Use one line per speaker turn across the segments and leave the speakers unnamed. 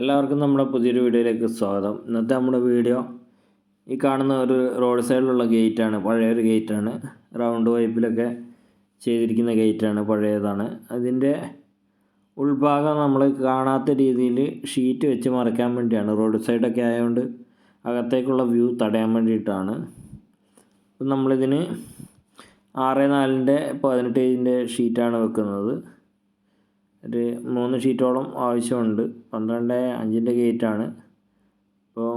എല്ലാവർക്കും നമ്മുടെ പുതിയൊരു വീഡിയോയിലേക്ക് സ്വാഗതം. ഇന്നത്തെ നമ്മുടെ വീഡിയോ ഈ കാണുന്ന ഒരു റോഡ് സൈഡിലുള്ള ഗേറ്റാണ് പഴയൊരു ഗേറ്റാണ് റൗണ്ട് വൈപ്പിലൊക്കെ ചെയ്തിരിക്കുന്ന ഗേറ്റാണ് പഴയതാണ്. അതിന്റെ ഉൾഭാഗം നമ്മൾ കാണാത്ത രീതിയിൽ ഷീറ്റ് വെച്ച് മറയ്ക്കാൻ വേണ്ടിയാണ്. റോഡ് സൈഡൊക്കെ ആയതുകൊണ്ട് അകത്തേക്കുള്ള വ്യൂ തടയാൻ വേണ്ടിയിട്ടാണ്. നമ്മളിതിന് ആറ് നാലിന്റെ പതിനെട്ട് ഇഞ്ചിന്റെ ഷീറ്റാണ് വെക്കുന്നത്. ഒരു മൂന്ന് ഷീറ്റോളം ആവശ്യമുണ്ട്. പന്ത്രണ്ട് അഞ്ചിന്റെ ഗേറ്റാണ്. അപ്പോൾ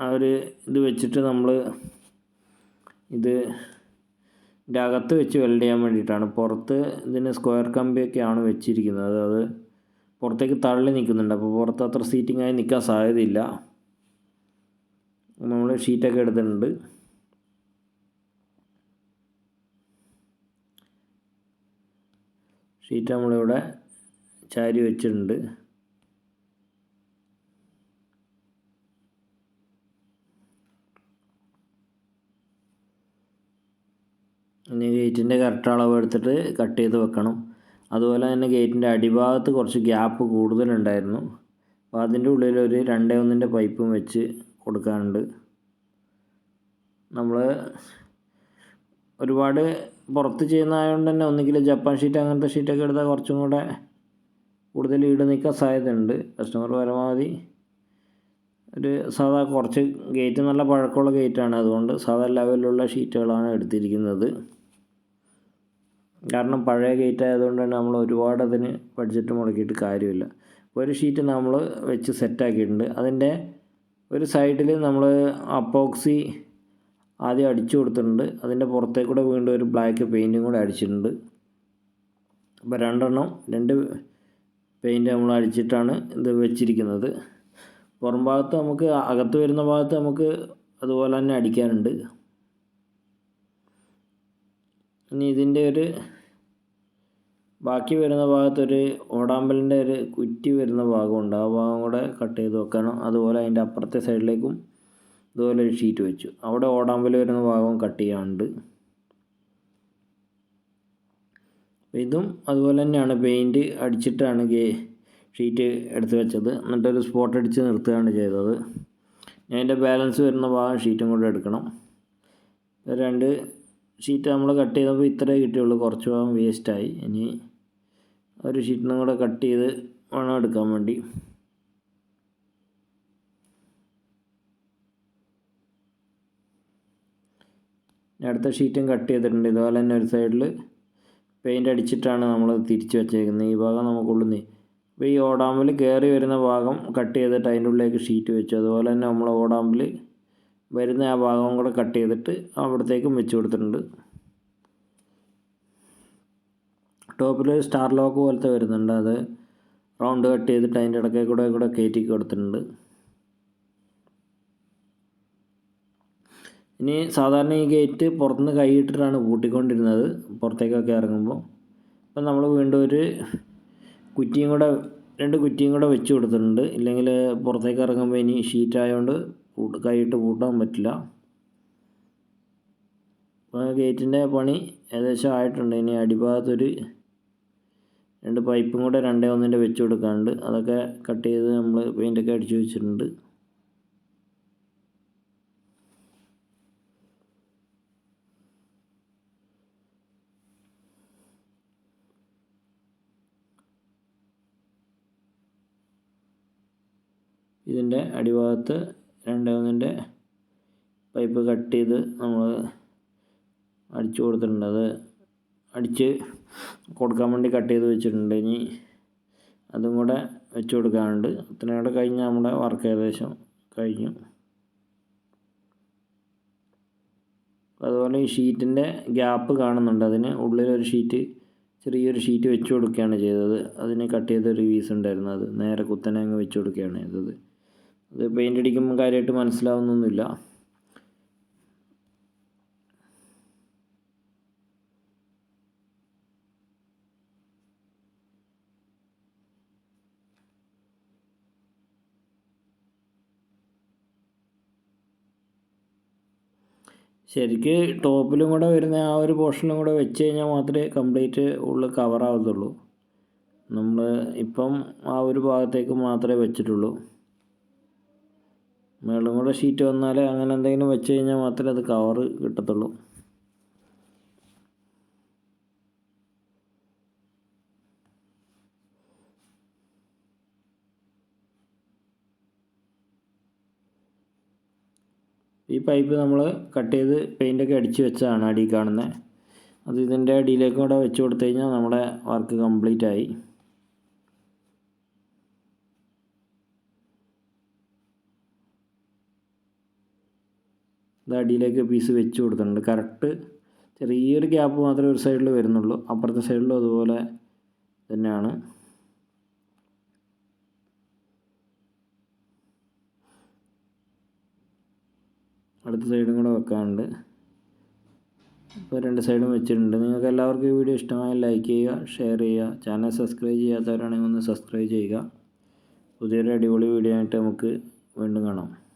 ആ ഒരു ഇത് വെച്ചിട്ട് നമ്മൾ ഇത് ഇതിന്റെ അകത്ത് വെച്ച് വെൽഡ് ചെയ്യാൻ വേണ്ടിയിട്ടാണ്. പുറത്ത് ഇതിന് സ്ക്വയർ കമ്പിയൊക്കെയാണ് വെച്ചിരിക്കുന്നത്. അത് പുറത്തേക്ക് തള്ളി നിൽക്കുന്നുണ്ട്. അപ്പോൾ പുറത്ത് അത്ര സീറ്റിംഗ് ആയി നിൽക്കാൻ സാധ്യതയില്ല. നമ്മൾ ഷീറ്റൊക്കെ എടുത്തിട്ടുണ്ട്. ഷീറ്റ് നമ്മളിവിടെ ചാരി വെച്ചിട്ടുണ്ട്. ഇനി ഗേറ്റിന്റെ കറക്റ്റ് അളവ് എടുത്തിട്ട് കട്ട് ചെയ്ത് വെക്കണം. അതുപോലെ തന്നെ ഗേറ്റിന്റെ അടിഭാഗത്ത് കുറച്ച് ഗ്യാപ്പ് കൂടുതലുണ്ടായിരുന്നു. അപ്പോൾ അതിന്റെ ഉള്ളിൽ ഒരു രണ്ടേ ഒന്നിന്റെ പൈപ്പും വെച്ച് കൊടുക്കാനുണ്ട്. നമ്മൾ ഒരുപാട് പുറത്ത് ചെയ്യുന്നതായതുകൊണ്ട് തന്നെ ഒന്നുകിൽ ജപ്പാൻ ഷീറ്റ് അങ്ങനത്തെ ഷീറ്റൊക്കെ എടുത്താൽ കുറച്ചും കൂടെ കൂടുതൽ ഈട് നിൽക്കാൻ സാധ്യതയുണ്ട്. കസ്റ്റമർ പരമാവധി ഒരു സാധാ കുറച്ച് ഗേറ്റ് നല്ല പഴക്കമുള്ള ഗേറ്റാണ് അതുകൊണ്ട് സാധാ ലെവലിലുള്ള ഷീറ്റുകളാണ് എടുത്തിരിക്കുന്നത്. കാരണം പഴയ ഗേറ്റ് ആയതുകൊണ്ട് തന്നെ നമ്മൾ ഒരുപാട് അതിന് ബഡ്ജറ്റ് മുടക്കിയിട്ട് കാര്യമില്ല. ഒരു ഷീറ്റ് നമ്മൾ വെച്ച് സെറ്റാക്കിയിട്ടുണ്ട് അതിന്റെ ഒരു സൈഡിൽ നമ്മൾ അപ്പോക്സി ആദ്യം അടിച്ചു കൊടുത്തിട്ടുണ്ട്. അതിന്റെ പുറത്തേക്കൂടെ വീണ്ടും ഒരു ബ്ലാക്ക് പെയിന്റും കൂടെ അടിച്ചിട്ടുണ്ട്. അപ്പോൾ രണ്ടെണ്ണം രണ്ട് പെയിന്റ് നമ്മൾ അടിച്ചിട്ടാണ് ഇത് വെച്ചിരിക്കുന്നത്. പുറം ഭാഗത്ത് നമുക്ക് അകത്ത് വരുന്ന ഭാഗത്ത് നമുക്ക് അതുപോലെ തന്നെ അടിക്കാനുണ്ട്. ഇനി ഇതിന്റെ ഒരു ബാക്കി വരുന്ന ഭാഗത്തൊരു ഓടാമ്പലിന്റെ ഒരു കുറ്റി വരുന്ന ഭാഗമുണ്ട്. ആ ഭാഗം കൂടെ കട്ട് ചെയ്ത് വെക്കണം. അതുപോലെ അതിന്റെ അപ്പുറത്തെ സൈഡിലേക്കും ഇതുപോലെ ഒരു ഷീറ്റ് വെച്ചു. അവിടെ ഓടാമ്പൽ വരുന്ന ഭാഗം കട്ട് ചെയ്യാനുണ്ട്. ഇതും അതുപോലെ തന്നെയാണ് പെയിന്റ് അടിച്ചിട്ടാണ് ഗേ ഷീറ്റ് എടുത്ത് വെച്ചത്. എന്നിട്ടൊരു സ്പോട്ട് അടിച്ച് നിർത്തുകയാണ് ചെയ്തത്. ഞാൻ അതിന്റെ ബാലൻസ് വരുന്ന ഭാഗം ഷീറ്റും കൂടെ എടുക്കണം. രണ്ട് ഷീറ്റ് നമ്മൾ കട്ട് ചെയ്തപ്പോൾ ഇത്രേ കിട്ടിയുള്ളൂ. കുറച്ച് ഭാഗം വേസ്റ്റായി ഇനി ഒരു ഷീറ്റിനും കൂടെ കട്ട് ചെയ്ത് വേണം എടുക്കാൻ വേണ്ടി. അടുത്ത ഷീറ്റും കട്ട് ചെയ്തിട്ടുണ്ട്. ഇതുപോലെ തന്നെ ഒരു സൈഡിൽ പെയിന്റ് അടിച്ചിട്ടാണ് നമ്മൾ തിരിച്ച് വെച്ചേക്കുന്നത് ഈ ഭാഗം നമുക്കുള്ളുന്നേ അപ്പോൾ ഈ ഓടാമ്പിൽ കയറി വരുന്ന ഭാഗം കട്ട് ചെയ്തിട്ട് അതിന്റെ ഉള്ളിലേക്ക് ഷീറ്റ് വെച്ചു. അതുപോലെ തന്നെ നമ്മൾ ഓടാമ്പിൽ വരുന്ന ആ ഭാഗം കൂടെ കട്ട് ചെയ്തിട്ട് അവിടത്തേക്കും വെച്ച് കൊടുത്തിട്ടുണ്ട്. ടോപ്പിൽ സ്റ്റാർ ലോക്ക് പോലത്തെ വരുന്നുണ്ട്. അത് റൗണ്ട് കട്ട് ചെയ്തിട്ട് അതിന്റെ ഇടയ്ക്ക് കൂടെ കൂടെ കയറ്റി കൊടുത്തിട്ടുണ്ട്. ഇനി സാധാരണ ഈ ഗേറ്റ് പുറത്തുനിന്ന് കൈയിട്ടിട്ടാണ് പൂട്ടിക്കൊണ്ടിരുന്നത്. പുറത്തേക്കൊക്കെ ഇറങ്ങുമ്പോൾ. അപ്പം നമ്മൾ വീണ്ടും ഒരു കുറ്റിയും കൂടെ രണ്ട് കുറ്റിയും കൂടെ വെച്ച് കൊടുത്തിട്ടുണ്ട്. ഇല്ലെങ്കിൽ പുറത്തേക്ക് ഇറങ്ങുമ്പോൾ ഇനി ഷീറ്റ് ആയതുകൊണ്ട് കൈയിട്ട് പൂട്ടാൻ പറ്റില്ല. അപ്പോൾ ഗേറ്റിന്റെ പണി ഏകദേശം ആയിട്ടുണ്ട്. ഇനി അടിഭാഗത്തൊരു രണ്ട് പൈപ്പും കൂടെ രണ്ടേ ഒന്നിന്റെ വെച്ച് കൊടുക്കാനുണ്ട്. അതൊക്കെ കട്ട് ചെയ്ത് നമ്മൾ പെയിന്റൊക്കെ അടിച്ച് വെച്ചിട്ടുണ്ട്. ഇതിന്റെ അടിഭാഗത്ത് രണ്ട് പൈപ്പ് കട്ട് ചെയ്ത് നമ്മൾ അടിച്ചു കൊടുത്തിട്ടുണ്ട്. അത് അടിച്ച് കൊടുക്കാൻ വേണ്ടി കട്ട് ചെയ്ത് വെച്ചിട്ടുണ്ട്. ഇനി അതും കൂടെ വെച്ച് കൊടുക്കാനുണ്ട്. അത്രയും കൂടെ കഴിഞ്ഞ് നമ്മുടെ വർക്ക് ഏകദേശം കഴിഞ്ഞു. അതുപോലെ ഈ ഷീറ്റിന്റെ ഗ്യാപ്പ് കാണുന്നുണ്ട്. അതിന് ഉള്ളിലൊരു ഷീറ്റ് ചെറിയൊരു ഷീറ്റ് വെച്ച് കൊടുക്കുകയാണ് ചെയ്തത്. അതിന് കട്ട് ചെയ്തൊരു പീസ് ഉണ്ടായിരുന്നു. നേരെ കുത്തനെ അങ്ങ് വെച്ച് കൊടുക്കുകയാണ് ചെയ്തത്. അത് പെയിന്റ് അടിക്കുമ്പോൾ കാര്യമായിട്ട് മനസ്സിലാവുന്നൊന്നുമില്ല. ശരിക്ക് ടോപ്പിലും കൂടെ വരുന്ന ആ ഒരു പോർഷനും കൂടെ വെച്ച് കഴിഞ്ഞാൽ മാത്രമേ കംപ്ലീറ്റ് ഉള്ളിൽ കവർ ആവത്തുള്ളൂ. നമ്മൾ ഇപ്പം ആ ഒരു ഭാഗത്തേക്ക് മാത്രമേ വെച്ചിട്ടുള്ളൂ. മേളും കൂടെ ഷീറ്റ് വന്നാൽ അങ്ങനെ എന്തെങ്കിലും വെച്ച് കഴിഞ്ഞാൽ മാത്രമേ അത് കവർ കിട്ടത്തുള്ളൂ. ഈ പൈപ്പ് നമ്മൾ കട്ട് ചെയ്ത് പെയിന്റൊക്കെ അടിച്ച് വെച്ചതാണ് അടി കാണുന്നത് അത് ഇതിന്റെ അടിയിലേക്ക് കൂടെ വെച്ച് കൊടുത്തു കഴിഞ്ഞാൽ നമ്മുടെ വർക്ക് കംപ്ലീറ്റ് ആയി. ഇത് അടിയിലേക്ക് പീസ് വെച്ച് കൊടുത്തിട്ടുണ്ട്. കറക്റ്റ് ചെറിയൊരു ഗ്യാപ്പ് മാത്രമേ ഒരു സൈഡിൽ വരുന്നുള്ളൂ. അപ്പുറത്തെ സൈഡിലും അതുപോലെ തന്നെയാണ്. അടുത്ത സൈഡും കൂടെ വെക്കാനുണ്ട്. ഇപ്പോൾ രണ്ട് സൈഡും വെച്ചിട്ടുണ്ട്. നിങ്ങൾക്ക് എല്ലാവർക്കും ഈ വീഡിയോ ഇഷ്ടമായി ലൈക്ക് ചെയ്യുക ഷെയർ ചെയ്യുക. ചാനൽ സബ്സ്ക്രൈബ് ചെയ്യാത്തവരാണെങ്കിൽ ഒന്ന് സബ്സ്ക്രൈബ് ചെയ്യുക. പുതിയൊരു അടിപൊളി വീഡിയോ ആയിട്ട് നമുക്ക് വീണ്ടും കാണാം.